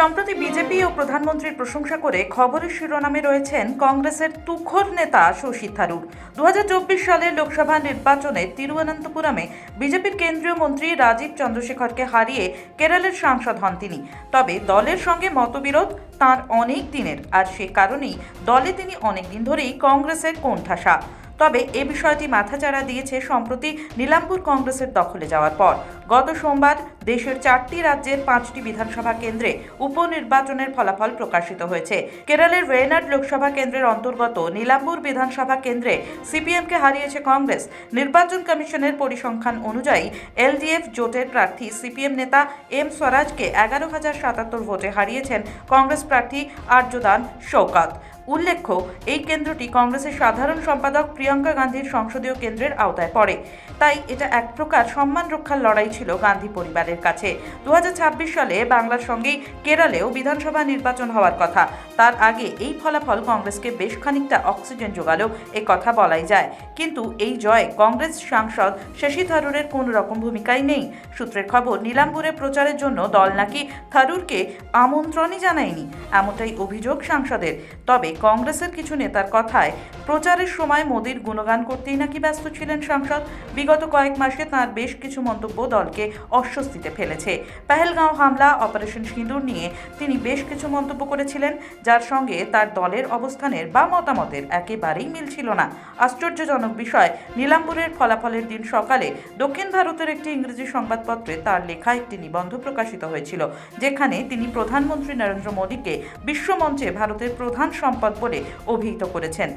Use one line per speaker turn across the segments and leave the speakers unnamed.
সম্প্রতি বিজেপি ও প্রধানমন্ত্রীর প্রশংসা করে খবরের শিরোনামে রয়েছেন কংগ্রেসের তুখোর নেতা শশী থারুর। দু হাজার চব্বিশ সালের লোকসভা নির্বাচনে তিরুবনন্তপুরমে বিজেপির কেন্দ্রীয় মন্ত্রী রাজীব চন্দ্রশেখরকে হারিয়ে কেরলের সাংসদ হন তিনি। তবে দলের সঙ্গে মতবিরোধ তার অনেক দিনের, আর সে কারণেই দলে তিনি অনেক দিন ধরেই কংগ্রেসের কোণঠাসা। তবে এ বিষয়টি মাথাচাড়া দিয়েছে সম্প্রতি নীলাম্পুর কংগ্রেসের দখলে যাওয়ার পর। গত সোমবার দেশের চারটি রাজ্যের পাঁচটি বিধানসভা কেন্দ্রে উপনির্বাচনের ফলাফল প্রকাশিত হয়েছে। কেরলের ওয়েনাড লোকসভা কেন্দ্রের অন্তর্গত নীলাম্বুর বিধানসভা কেন্দ্রে সিপিএমকে হারিয়েছে কংগ্রেস। নির্বাচন কমিশনের পরিসংখ্যান অনুযায়ী এলডিএফ জোটের প্রার্থী সিপিএম নেতা এম স্বরাজকে এগারো হাজার সাতাত্তর ভোটে হারিয়েছেন কংগ্রেস প্রার্থী আর্যদান শৌকাত উল্লেখ্য, এই কেন্দ্রটি কংগ্রেসের সাধারণ সম্পাদক প্রিয়াঙ্কা গান্ধীর সংসদীয় কেন্দ্রের আওতায় পড়ে। তাই এটা এক প্রকার সম্মান রক্ষার লড়াই ছিল গান্ধী পরিবারের কাছে। দু হাজার ছাব্বিশ সালে বাংলার সঙ্গেই কেরালেও বিধানসভা নির্বাচন হওয়ার কথা। তার আগে এই ফলাফল কংগ্রেসকে বেশ খানিকটা অক্সিজেন যোগালো এ কথা বলাই যায়। কিন্তু এই জয় কংগ্রেস সাংসদ শশী থারুরের কোনো রকম ভূমিকাই নেই। সূত্রের খবর, নীলাম্বুরে প্রচারের জন্য দল নাকি থারুরকে আমন্ত্রণই জানায়নি, এমনটাই অভিযোগ সাংসদের। তবে কংগ্রেসের কিছু নেতার কথায় প্রচারের সময় মোদির গুণগান করতেই নাকি ব্যস্ত ছিলেন সাংসদ। বিগত কয়েক মাসে তাঁর বেশ কিছু মন্তব্য দলকে অস্বস্তিতে ফেলেছে। পেহেলগাঁও হামলা, অপারেশন সিঁদুর নিয়ে তিনি বেশ কিছু মন্তব্য করেছিলেন, যার সঙ্গে তার দলের অবস্থানের বা মতামতের একেবারেই মিল ছিল না। আশ্চর্যজনক বিষয়, নীলাম্বুরের ফলাফলের দিন সকালে দক্ষিণ ভারতের একটি ইংরেজি সংবাদপত্রে তার লেখা একটি নিবন্ধ প্রকাশিত হয়েছিল, যেখানে তিনি প্রধানমন্ত্রী নরেন্দ্র মোদীকে বিশ্বমঞ্চে ভারতের প্রধান সম্পদ বলে অভিহিত করেছেন।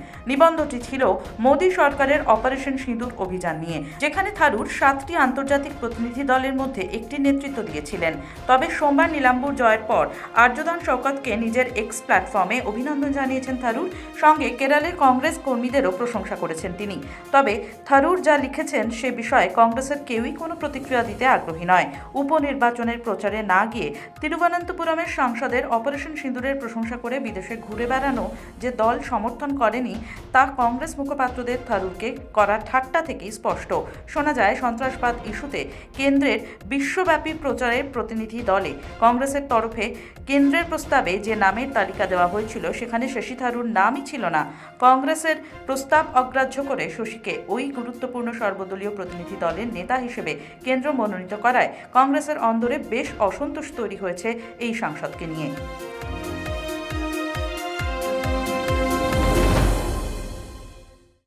নিবন্ধটি ছিল মোদী সরকারের অপারেশন সিঁদুর অভিযান নিয়ে, যেখানে থারুর সাতটি আন্তর্জাতিক প্রতিনিধি দলের মধ্যে একটি নেতৃত্ব দিয়েছিলেন। তবে সোমবার নীলাম্বুর জয়ের পর আর্যদান শওকতকে নিজের এক্স প্ল্যাটফর্মে অভিনন্দন জানিয়েছেন থারুর, সঙ্গে কেরালের কংগ্রেস কর্মীদেরও প্রশংসা করেছেন তিনি। তবে থারুর যা লিখেছেন সে বিষয়ে কংগ্রেসের কেউই কোনো প্রতিক্রিয়া দিতে আগ্রহী নয়। উপনির্বাচনের প্রচারে না গিয়ে তিরুবনন্তপুরমের সাংসদের অপারেশন সিঁদুরের প্রশংসা করে বিদেশে ঘুরে বেড়ানো যে দল সমর্থন করেনি তা কংগ্রেস মুখপাত্রদের থারুরকে করা ঠাট্টা থেকেই স্পষ্ট। শোনা যায়, সন্ত্রাসবাদ ইস্যুতে কেন্দ্রের বিশ্বব্যাপী প্রচারের প্রতিনিধি দলে। কংগ্রেসের তরফে কেন্দ্রের প্রস্তাবে যে নামের তালিকা দেওয়া হয়েছিল, সেখানে শশী থারুর নামই ছিল না। কংগ্রেসের প্রস্তাব অগ্রাহ্য করে শশীকে ওই গুরুত্বপূর্ণ সর্বদলীয় প্রতিনিধি দলের নেতা হিসেবে কেন্দ্র মনোনীত করায় কংগ্রেসের অন্দরে বেশ অসন্তোষ তৈরি হয়েছে এই সাংসদকে নিয়ে।